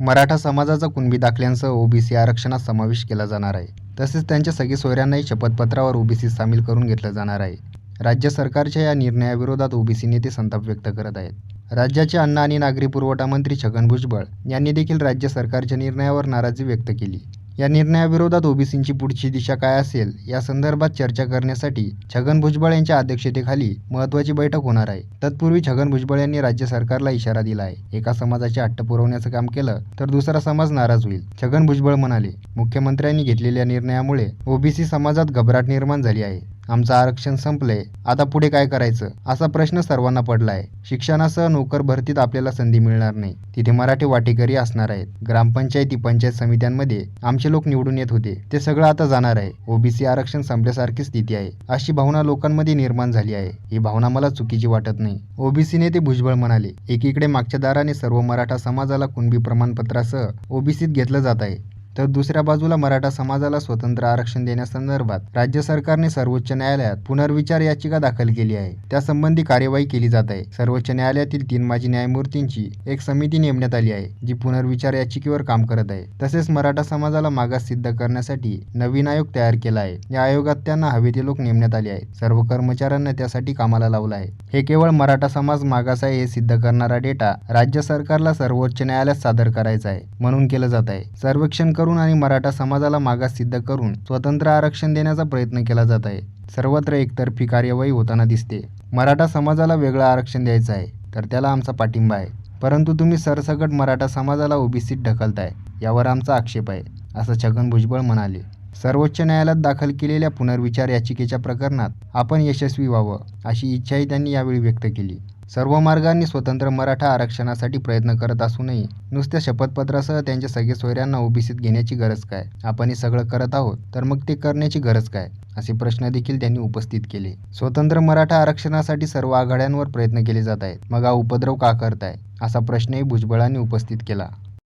मराठा समाजाचा कुणबी दाखल्यांसह ओबीसी आरक्षणात समावेश केला जाणार आहे. तसेच त्यांच्या सगळे सोयऱ्यांनाही शपथपत्रावर ओबीसी सामील करून घेतलं जाणार आहे. राज्य सरकारच्या या निर्णयाविरोधात ओबीसी नेते संताप व्यक्त करत आहेत. राज्याचे अन्न आणि नागरी पुरवठा मंत्री छगन भुजबळ यांनी देखील राज्य सरकारच्या निर्णयावर नाराजी व्यक्त केली. या निर्णयाविरोधात ओबीसींची पुढची दिशा काय असेल या संदर्भात चर्चा करण्यासाठी छगन भुजबळ यांच्या अध्यक्षतेखाली महत्त्वाची बैठक होणार आहे. तत्पूर्वी छगन भुजबळ यांनी राज्य सरकारला इशारा दिला आहे. एका समाजाचे हट्ट पुरवण्याचं काम केलं तर दुसरा समाज नाराज होईल छगन भुजबळ म्हणाले. मुख्यमंत्र्यांनी घेतलेल्या निर्णयामुळे ओबीसी समाजात घबराट निर्माण झाली आहे. आमचं आरक्षण संपलंय आता पुढे काय करायचं? असा प्रश्न सर्वांना पडला आहे शिक्षणासह नोकर भरतीत आपल्याला संधी मिळणार नाही. तिथे मराठी वाटेकरी असणार आहेत. ग्रामपंचायती पंचायत समित्यांमध्ये आमचे लोक निवडून येत होते. ते सगळं आता जाणार आहे. ओबीसी आरक्षण संपल्यासारखी स्थिती आहे. अशी भावना लोकांमध्ये निर्माण झाली आहे. ही भावना मला चुकीची वाटत नाही. ओबीसी नेते भुजबळ म्हणाले एकीकडे मागच्या दाराने सर्व मराठा समाजाला कुणबी प्रमाणपत्रासह ओबीसीत घेतलं जात आहे. तर दुसऱ्या बाजूला मराठा समाजाला स्वतंत्र आरक्षण देण्यासंदर्भात राज्य सरकारने सर्वोच्च न्यायालयात पुनर्विचार याचिका दाखल केली आहे. त्यासंबंधी कार्यवाही केली जात आहे. सर्वोच्च न्यायालयातील तीन माजी न्यायमूर्तींची एक समिती नेमण्यात आली आहे जी पुनर्विचार याचिकेवर काम करत आहे. तसेच मराठा समाजाला मागास सिद्ध करण्यासाठी नवीन आयोग तयार केला आहे. या आयोगात त्यांना हवे ते लोक नेमण्यात आले आहेत. सर्व कर्मचाऱ्यांना त्यासाठी कामाला लावलं आहे. हे केवळ मराठा समाज मागास आहे हे सिद्ध करणारा डेटा राज्य सरकारला सर्वोच्च न्यायालयात सादर करायचा आहे म्हणून केलं जात आहे. सर्वेक्षण करून आणि मराठा समाजाला मागास सिद्ध करून स्वतंत्र आरक्षण देण्याचा प्रयत्न केला जात आहे. सर्वत्र एकतर्फी कार्यवाही होताना दिसते. मराठा समाजाला वेगळं आरक्षण द्यायचं आहे तर त्याला आमचा पाठिंबा आहे. परंतु तुम्ही सरसकट मराठा समाजाला ओबीसीत ढकलताय यावर आमचा आक्षेप आहे असं छगन भुजबळ म्हणाले. सर्वोच्च न्यायालयात दाखल केलेल्या पुनर्विचार याचिकेच्या प्रकरणात आपण यशस्वी व्हावं अशी इच्छाही त्यांनी यावेळी व्यक्त केली. सर्व मार्गांनी स्वतंत्र मराठा आरक्षणासाठी प्रयत्न करत असूनही नुसत्या शपथपत्रासह त्यांच्या सगळे सोयऱ्यांना ओबीसीत घेण्याची गरज काय? आपण हे सगळं करत आहोत तर मग ते करण्याची गरज काय? असे प्रश्न देखील त्यांनी उपस्थित केले. स्वतंत्र मराठा आरक्षणासाठी सर्व आघाड्यांवर प्रयत्न केले जात आहेत. मग हा उपद्रव का करताय? असा प्रश्नही भुजबळांनी उपस्थित केला.